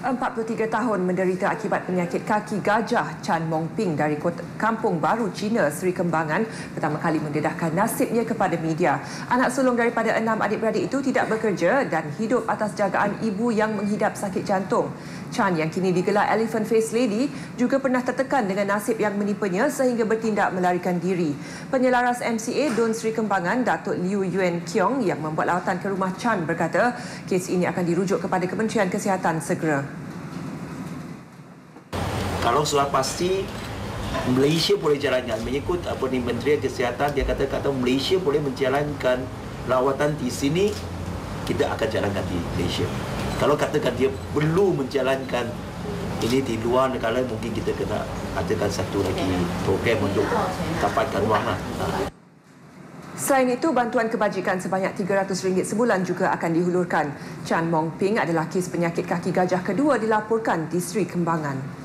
43 tahun menderita akibat penyakit kaki gajah Chan Mong Ping dari kota, Kampung Baru China Seri Kembangan pertama kali mendedahkan nasibnya kepada media. Anak sulung daripada enam adik-beradik itu tidak bekerja dan hidup atas jagaan ibu yang menghidap sakit jantung. Chan yang kini digelar Elephant Face Lady juga pernah tertekan dengan nasib yang menipanya sehingga bertindak melarikan diri. Penyelaras MCA Dun Seri Kembangan Datuk Liu Yuan Kiong yang membuat lawatan ke rumah Chan berkata kes ini akan dirujuk kepada Kementerian Kesihatan segera kalau sudah pasti Malaysia boleh jalankan mengikut apa ni Menteri Kesihatan dia kata kata Malaysia boleh menjalankan rawatan di sini kita akan jalankan di Malaysia kalau katakan dia perlu menjalankan ini di luar negara mungkin kita kena adakan satu lagi program untuk dapatkan wang lah. Selain itu, bantuan kebajikan sebanyak RM300 sebulan juga akan dihulurkan. Chan Mong Ping adalah kes penyakit kaki gajah kedua dilaporkan di Sri Kembangan.